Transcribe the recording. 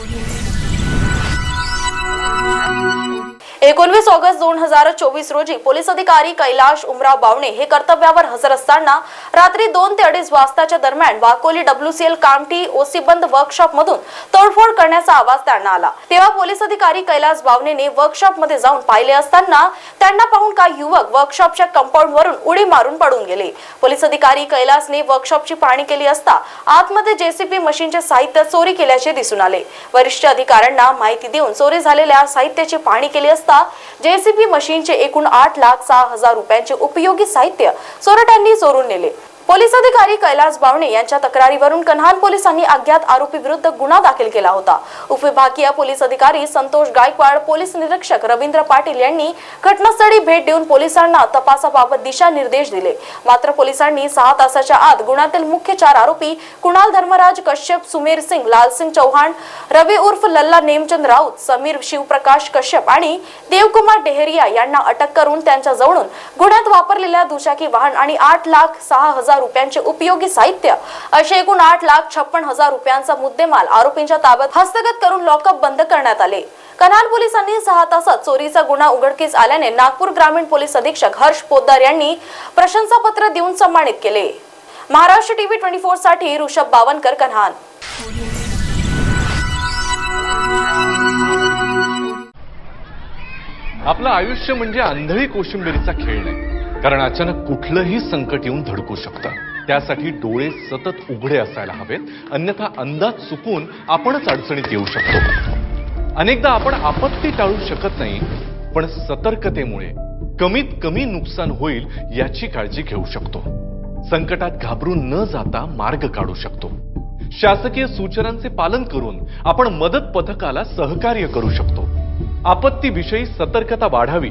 Audio एकोणवीस August दोन हजार चोवीस रोजी पोलीस अधिकारी कैलाश उमराव बावणे हे कर्तव्यावर हजर असताना रात्री दोन ते अडीच वाजताच्या दरम्यान वाकोली डब्ल्यूसीएल कामठी ओसीबंद वर्कशॉप मधून तोडफोड करण्याचा आवाज त्यांना आला. तेव्हा पोलीस अधिकारी कैलास बावणेने वर्कशॉपमध्ये जाऊन पाहिले असताना त्यांना पाहून काही युवक वर्कशॉपच्या कंपाऊंड वरून उडी मारून पडून गेले. पोलीस अधिकारी कैलासने वर्कशॉपची पाहणी केली असता आतमध्ये जेसीबी मशीनचे साहित्य चोरी केल्याचे दिसून आले. वरिष्ठ अधिकाऱ्यांना माहिती देऊन चोरी झालेल्या साहित्याची पाहणी केली असता जेसीबी मशीनचे एकूण आठ लाख सहा हजार रुपयांचे उपयोगी साहित्य चोरट्यांनी चोरून नेले. पोलीस अधिकारी कैलास बावणे यांच्या तक्रारीवरून कन्हान पोलिसांनी अज्ञात आरोपी विरुद्ध गुन्हा दाखल केला होता. उपविभागीय पोलीस अधिकारी संतोष गायकवाड पोलीस निरीक्षक रवींद्र पाटील यांनी घटनास्थळी भेट देऊन पोलिसांना तपासाबाबत दिशानिर्देश दिले. मात्र पोलिसांनी सहा तासाच्या आत गुन्ह्यातील मुख्य चार आरोपी कुणाल धर्मराज कश्यप सुमेर सिंग लालसिंग चौहान रवी उर्फ लल्ला नेमचंद राऊत समीर शिवप्रकाश कश्यप आणि देवकुमार डेहरिया यांना अटक करून त्यांच्या जवळून गुन्ह्यात वापरलेल्या दुचाकी वाहन आणि आठ लाख सहा हजार रुपयांचे उपयोगी साहित्य. असे एकूण आठ लाख छप्पन हजार रुपयांचा मुद्देमाल आरोपींच्या ताब्यात हस्तगत करून लॉकअप बंद करण्यात आले. कन्हान पोलिसांनी सहा तासात चोरीचा गुन्हा उघडकीस आल्याने नागपूर ग्रामीण पोलीस अधीक्षक हर्ष पोद्दार यांनी प्रशंसापत्र देऊन सन्मानित केले. महाराष्ट्र टीव्ही ट्वेंटी फोरसाठी ऋषभ बावनकर कन्हान. आपलं आयुष्य म्हणजे आंधळी कोशिंबिरीचा खेळ नाही. कारण अचानक कुठलंही संकट येऊन धडकू शकतं. त्यासाठी डोळे सतत उघडे असायला हवेत. अन्यथा अंदाज चुकून आपणच अडचणीत येऊ शकतो. अनेकदा आपण आपत्ती टाळू शकत नाही पण सतर्कतेमुळे कमीत कमी नुकसान होईल याची काळजी घेऊ शकतो. संकटात घाबरून न जाता मार्ग काढू शकतो. शासकीय सूचनांचे पालन करून आपण मदत पथकाला सहकार्य करू शकतो. आपत्तीविषयी सतर्कता वाढावी